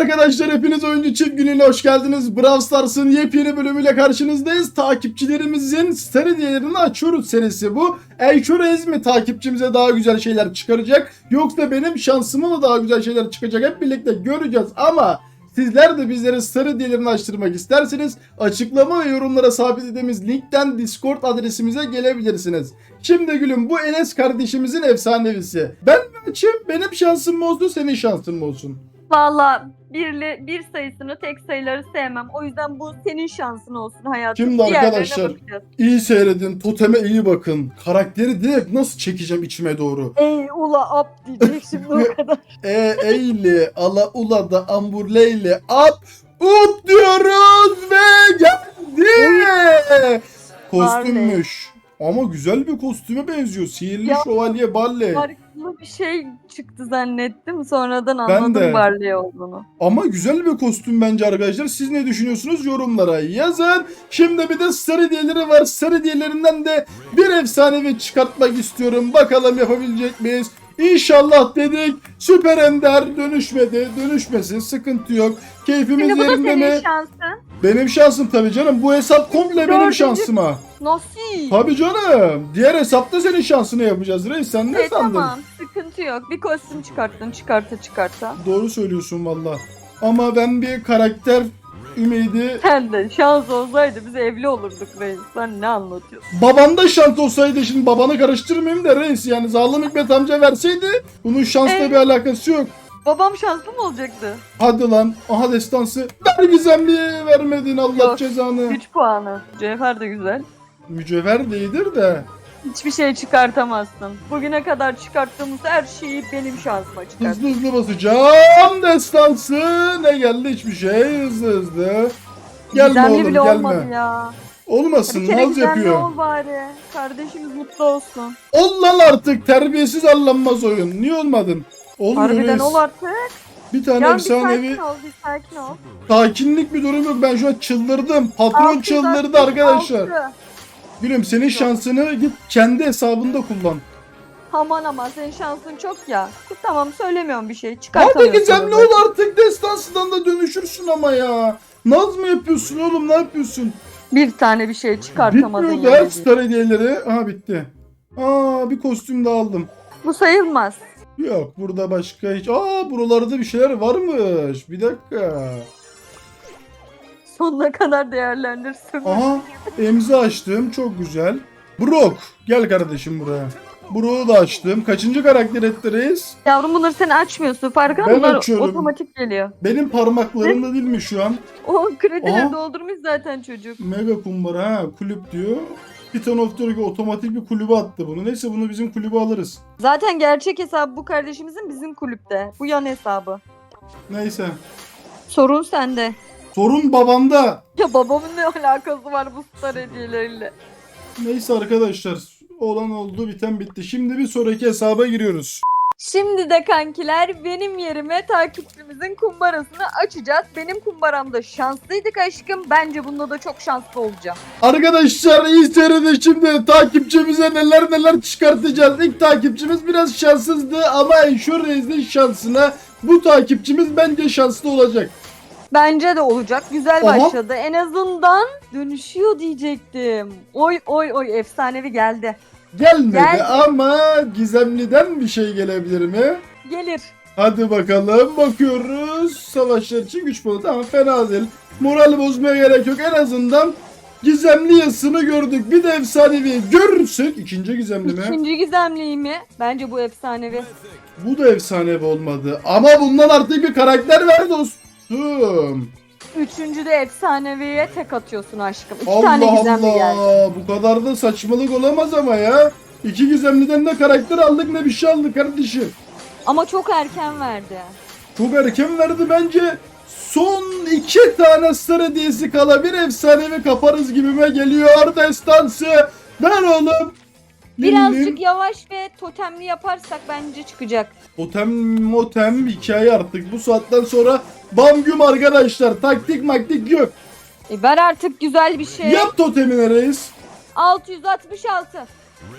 arkadaşlar hepiniz oyuncu çift gününe hoş geldiniz. Brawl Stars'ın yepyeni bölümüyle karşınızdayız. Takipçilerimizin star hediyelerini açıyoruz serisi bu. Eyşurez mi takipçimize daha güzel şeyler çıkaracak yoksa benim şansıma mı daha güzel şeyler çıkacak hep birlikte göreceğiz ama Sizler de bizlere star hediyelerini açtırmak isterseniz açıklama ve yorumlara sabitlediğimiz linkten Discord adresimize gelebilirsiniz. Şimdi gülüm bu Enes kardeşimizin efsanevisi. Ben mi açayım benim şansım mı olsun senin şansın mı olsun? Valla birli, bir sayısını tek sayıları sevmem. O yüzden bu senin şansın olsun hayatım. Şimdi Diğerlerine arkadaşlar- bakacağız. İyi seyredin toteme iyi bakın. Karakteri direkt nasıl çekeceğim içime doğru. Ey ula ap diyecek şimdi o kadar. E eyle ala ula da amburleyle ap ut diyoruz ve geldi. Kostümmüş. Ama güzel bir kostüme benziyor. Sihirli Ya- şövalye balle. Farklı bir şey çıktı zannettim. Sonradan anladım de. Barley olduğunu. Ama güzel bir kostüm bence arkadaşlar. Siz ne düşünüyorsunuz yorumlara yazın. Şimdi bir de sarı hediyeleri var. Sarı hediyelerinden de bir efsanevi çıkartmak istiyorum. Bakalım yapabilecek miyiz? İnşallah dedik. Süper Ender dönüşmedi. Dönüşmesin. Sıkıntı yok. Keyfimiz Şimdi bu da yerinde senin mi? şansın. Benim şansım tabii canım. Bu hesap komple benim Dördüncü- şansıma. Nasıl? Tabii canım. Diğer hesapta senin şansını yapacağız reis. Sen ne E, sandın? tamam sıkıntı yok. Bir kostüm çıkarttın çıkarta çıkarta. Doğru söylüyorsun valla. Ama ben bir karakter ümidi Sen de şans olsaydı biz evli olurduk reis. Sen ne anlatıyorsun? Babanda şans olsaydı şimdi babanı karıştırmayayım da reis yani Zalim Hikmet amca verseydi bunun şansla Evet. bir alakası yok. Babam şanslı mı olacaktı? Hadi lan aha destansı ver gizemliye vermedin Allah Yok. cezanı. 3 puanı. Cevher de güzel. Mücevher değildir de Hiçbir şey çıkartamazsın. Bugüne kadar çıkarttığımız her şeyi benim şansıma çıkart. hızlı hızlı basacağım destansı ne geldi hiçbir şey hızlı hızlı. Gelme Gizemli oğlum bile gelme. olmadı ya. Olmasın Bir kere naz yapıyor. ol bari. Kardeşimiz mutlu olsun. Ol lan artık terbiyesiz allanmaz oyun. Niye olmadın? Olmuyor Harbiden reis. ol artık. Bir tane Ya bir efsanevi sakin ol, bir sakin ol. Sakinlik bir durum yok. Ben şu an çıldırdım. Patron Altı, çıldırdı dört, arkadaşlar. altı. Gülüm senin şansını git kendi hesabında kullan. Aman aman senin şansın çok ya. Tamam söylemiyorum bir şey. Hadi Çıkartamıyorsun. gizemli ol artık destansıdan da dönüşürsün ama ya. Naz mı yapıyorsun oğlum ne yapıyorsun? Bir tane bir şey çıkartamadın. Bitmiyor da yani. star hediyeleri. Aha bitti. Aa bir kostüm daha aldım. Bu sayılmaz. Yok burada başka hiç. Aa buralarda bir şeyler varmış. Bir dakika. Sonuna kadar değerlendirsin. Aha emzi açtım çok güzel. Brock gel kardeşim buraya. Brock'u da açtım. Kaçıncı karakter ettireyiz? Yavrum bunları sen açmıyorsun. Farkında Ben bunlar açıyorum. otomatik geliyor. Benim parmaklarımda değil mi şu an? O kredileri Aha. doldurmuş zaten çocuk. Mega kumbara ha kulüp diyor. Titan of Turkey otomatik bir kulübe attı bunu. Neyse bunu bizim kulübe alırız. Zaten gerçek hesabı bu kardeşimizin bizim kulüpte. Bu yan hesabı. Neyse. Sorun sende. Sorun babamda. Ya babamın ne alakası var bu star hediyeleriyle? Neyse arkadaşlar. Olan oldu biten bitti. Şimdi bir sonraki hesaba giriyoruz. Şimdi de kankiler benim yerime takipçimizin kumbarasını açacağız. Benim kumbaramda şanslıydık aşkım. Bence bunda da çok şanslı olacağım. Arkadaşlar iyi seyredin şimdi takipçimize neler neler çıkartacağız. İlk takipçimiz biraz şanssızdı ama Ensure Reis'in şansına bu takipçimiz bence şanslı olacak. Bence de olacak. Güzel Aha. başladı. En azından dönüşüyor diyecektim. Oy oy oy efsanevi geldi. Gelmedi Geldi. ama Gizemli'den bir şey gelebilir mi? Gelir. Hadi bakalım bakıyoruz. Savaşlar için güç puanı tamam fena değil. Moral bozmaya gerek yok en azından gizemli yazısını gördük. Bir de efsanevi görürsek ikinci gizemli mi? İkinci gizemliği mi? Bence bu efsanevi. Bu da efsanevi olmadı. Ama bundan artık bir karakter ver dostum. Üçüncü de efsaneviye tek atıyorsun aşkım. İki Allah tane gizemli geldi. Allah. Bu kadar da saçmalık olamaz ama ya. İki gizemliden ne karakter aldık ne bir şey aldık kardeşim. Ama çok erken verdi. Çok erken verdi bence. Son iki tane star hediyesi kala bir efsanevi kaparız gibime geliyor destansı. Ver oğlum. Birazcık yavaş ve totemli yaparsak bence çıkacak. Totem motem hikaye artık. Bu saatten sonra bam güm arkadaşlar. Taktik maktik yok. E ver artık güzel bir şey. Yap totemini reis. 666.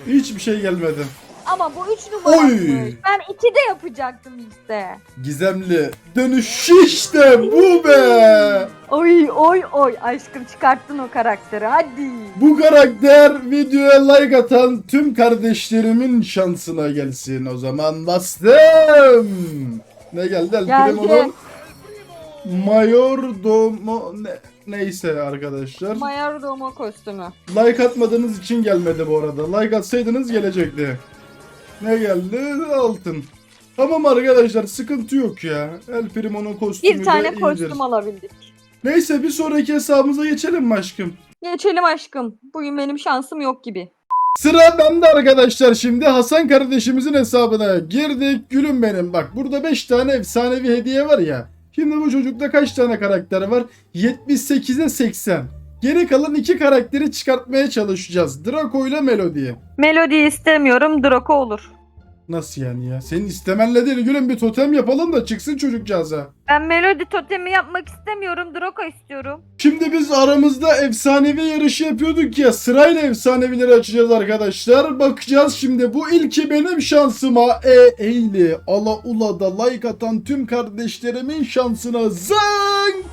Hiçbir şey gelmedi. Ama bu 3 numaraymış. Ben 2 de yapacaktım işte. Gizemli dönüş işte bu be. Oy oy oy aşkım çıkarttın o karakteri hadi. Bu karakter videoya like atan tüm kardeşlerimin şansına gelsin. O zaman bastım. Ne geldi? El Geldi. Primo'nun Mayordomo ne, neyse arkadaşlar. Mayordomo kostümü. Like atmadığınız için gelmedi bu arada. Like atsaydınız gelecekti. Ne geldi? Altın. Tamam arkadaşlar sıkıntı yok ya. El Primo'nun kostümü Bir tane de iyidir. kostüm alabildik. Neyse bir sonraki hesabımıza geçelim mi aşkım? Geçelim aşkım. Bugün benim şansım yok gibi. Sıra bende arkadaşlar şimdi Hasan kardeşimizin hesabına girdik. Gülüm benim bak burada 5 tane efsanevi hediye var ya. Şimdi bu çocukta kaç tane karakter var? 78'e 80. Geri kalan iki karakteri çıkartmaya çalışacağız. Draco ile Melody. Melody istemiyorum. Draco olur. Nasıl yani ya? Senin istemenle değil gülüm bir totem yapalım da çıksın çocukcağıza. Ben Melody totemi yapmak istemiyorum. Draco istiyorum. Şimdi biz aramızda efsanevi yarışı yapıyorduk ya sırayla efsanevileri açacağız arkadaşlar. Bakacağız şimdi bu ilki benim şansıma e eğli ala ula da like atan tüm kardeşlerimin şansına zınk.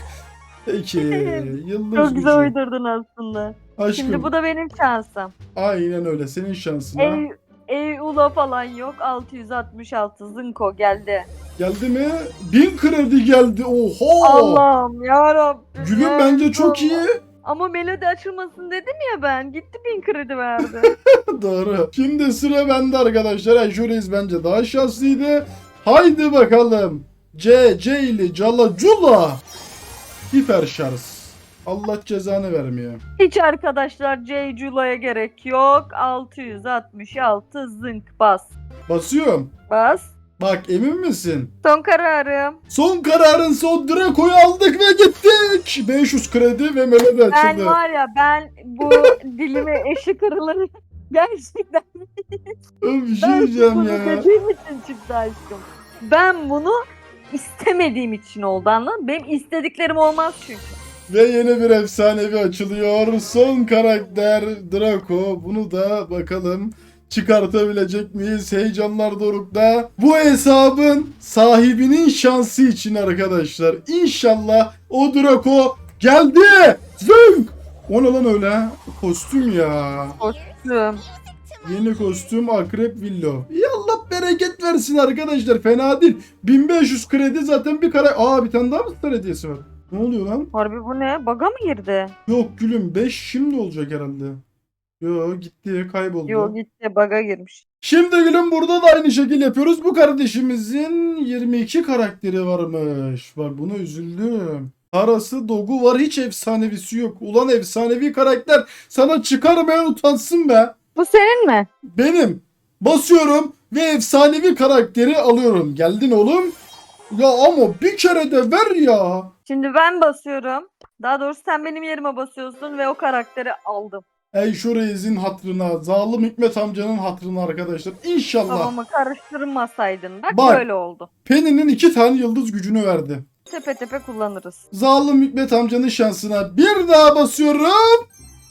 Peki yıldız Çok gücü. güzel uydurdun aslında. Aşkım Şimdi bu da benim şansım. aynen öyle senin şansına. Ey, ey ula falan yok. 666 Zinko geldi. Geldi mi? Bin kredi geldi oha. Allah'ım yarabbim. Gülüm ya bence çok iyi. Ama Melody açılmasın dedim ya ben. Gitti bin kredi verdi. Doğru. Şimdi sıra bende arkadaşlar. Ayşoreyiz bence daha şanslıydı. Haydi bakalım. C, C ile Cala Cula. Hiper şarj. Allah cezanı vermiyor. Hiç arkadaşlar J. Jula'ya gerek yok. 666 zınk bas. Basıyorum. Bas. Bak emin misin? Son kararım. Son kararın son Draco'yu aldık ve gittik. 500 kredi ve melodi Ben açıldı. var ya ben bu dilime eşi kırılır. Gerçekten Öf, bir şey ben diyeceğim bunu ya. dediğim için çıktı aşkım. Ben bunu istemediğim için oldu anladın mı? Benim istediklerim olmaz çünkü. Ve yeni bir efsanevi açılıyor. Son karakter Draco. Bunu da bakalım çıkartabilecek miyiz? Heyecanlar dorukta. Bu hesabın sahibinin şansı için arkadaşlar. İnşallah o Draco geldi. Zınk! O ne lan öyle? Kostüm ya. Kostüm. Yeni kostüm Akrep Villo. İyi Allah bereket versin arkadaşlar. Fena değil. 1500 kredi zaten bir kara... Aa bir tane daha mı star hediyesi var? Ne oluyor lan? Harbi bu ne? Baga mı girdi? Yok gülüm 5 şimdi olacak herhalde. Yo gitti kayboldu. Yok gitti baga girmiş. Şimdi gülüm burada da aynı şekil yapıyoruz. Bu kardeşimizin 22 karakteri varmış. Bak buna üzüldüm. Parası dogu var hiç efsanevisi yok. Ulan efsanevi karakter sana çıkarmaya utansın be. Bu senin mi? Benim. Basıyorum ve efsanevi karakteri alıyorum. Geldin oğlum. Ya ama bir kere de ver ya. Şimdi ben basıyorum. Daha doğrusu sen benim yerime basıyorsun ve o karakteri aldım. Ey şu reisin hatrına, zalim Hikmet amcanın hatrına arkadaşlar. İnşallah. Babamı karıştırmasaydın. Bak, Bak. böyle oldu. Penny'nin iki tane yıldız gücünü verdi. Tepe tepe kullanırız. Zalim Hikmet amcanın şansına bir daha basıyorum.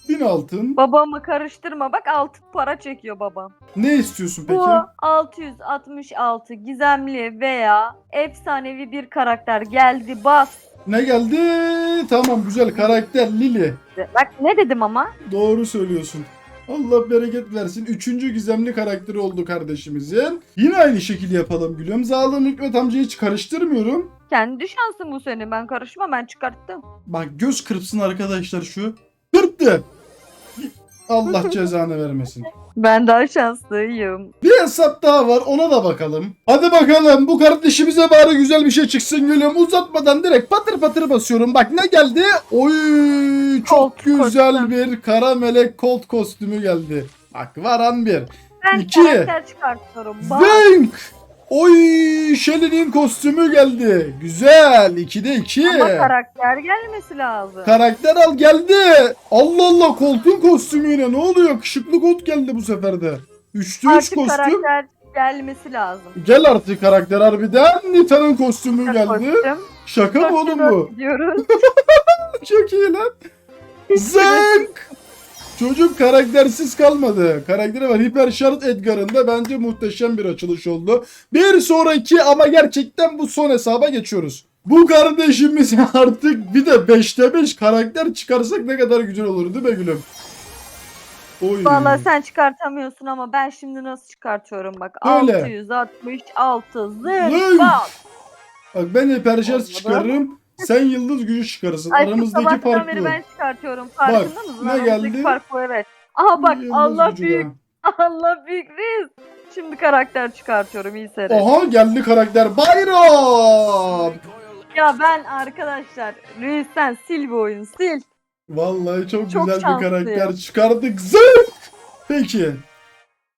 Bin altın. Babamı karıştırma. Bak altın para çekiyor babam. Ne istiyorsun peki? Bu 666 gizemli veya efsanevi bir karakter geldi bas. Ne geldi? Tamam güzel karakter Lili. Bak ne dedim ama? Doğru söylüyorsun. Allah bereket versin. Üçüncü gizemli karakteri oldu kardeşimizin. Yine aynı şekil yapalım gülüm. Zalim Hikmet amcayı hiç karıştırmıyorum. Kendi şansın bu senin. Ben karışma ben çıkarttım. Bak göz kırpsın arkadaşlar şu. Kırptı. Allah cezanı vermesin. Ben daha şanslıyım. Bir hesap daha var ona da bakalım. Hadi bakalım bu kardeşimize bari güzel bir şey çıksın gülüm. Uzatmadan direkt patır patır basıyorum. Bak ne geldi? Oy çok Colt güzel kostüm. bir kara melek kolt kostümü geldi. Bak varan bir. Ben İki. karakter çıkartıyorum. Bak. Zınk! Oy Shelly'nin kostümü geldi. Güzel. 2'de 2. Ama karakter gelmesi lazım. Karakter al geldi. Allah Allah koltuğun kostümü yine. Ne oluyor? Yakışıklı kot geldi bu sefer de. 3'te 3 Artık kostüm. karakter gelmesi lazım. Gel artık karakter harbiden. Nita'nın kostümü geldi. Kostüm. Şaka mı oğlum bu? Çok iyi lan. Zınk. Çocuk karaktersiz kalmadı. Karakteri var. Hiper Şart Edgar'ın da bence muhteşem bir açılış oldu. Bir sonraki ama gerçekten bu son hesaba geçiyoruz. Bu kardeşimiz artık bir de 5'te 5 karakter çıkarsak ne kadar güzel olur değil mi gülüm? Oy. Vallahi sen çıkartamıyorsun ama ben şimdi nasıl çıkartıyorum bak. Öyle. 666 Lan! zırh bak. Bak ben Hiper Şart Olmadı. çıkarırım. Sen yıldız gücü çıkarırsın. Ay Aramızdaki fark beri bu. ben çıkartıyorum. Farkında mısın? ne Aramızdaki geldi? fark bu evet. Aha bak Yıldız Allah gücü büyük. Allah büyük risk. Şimdi karakter çıkartıyorum iyi seyret. Aha geldi karakter. Bayram. Ya ben arkadaşlar Reis'ten sil bu oyunu sil. Vallahi çok, Çok güzel bir karakter çıkardık. Zık! Peki.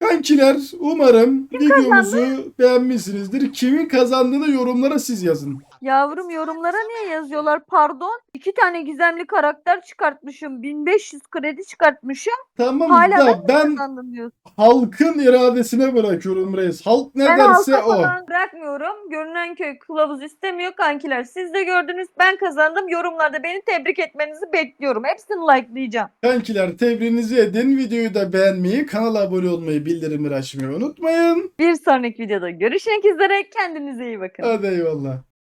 Kankiler umarım videomuzu beğenmişsinizdir. Kimin kazandığını yorumlara siz yazın. Yavrum yorumlara niye yazıyorlar pardon? İki tane gizemli karakter çıkartmışım. 1500 kredi çıkartmışım. Tamam Hala da ben Kazandım diyorsun. halkın iradesine bırakıyorum reis. Halk ne Ben derse halka o. falan bırakmıyorum. Görünen köy kılavuz istemiyor kankiler. Siz de gördünüz ben kazandım. Yorumlarda beni tebrik etmenizi bekliyorum. Hepsini likelayacağım. Kankiler tebriğinizi edin. Videoyu da beğenmeyi, kanala abone olmayı, bildirimleri açmayı unutmayın. Bir sonraki videoda görüşmek üzere. Kendinize iyi bakın. Hadi eyvallah.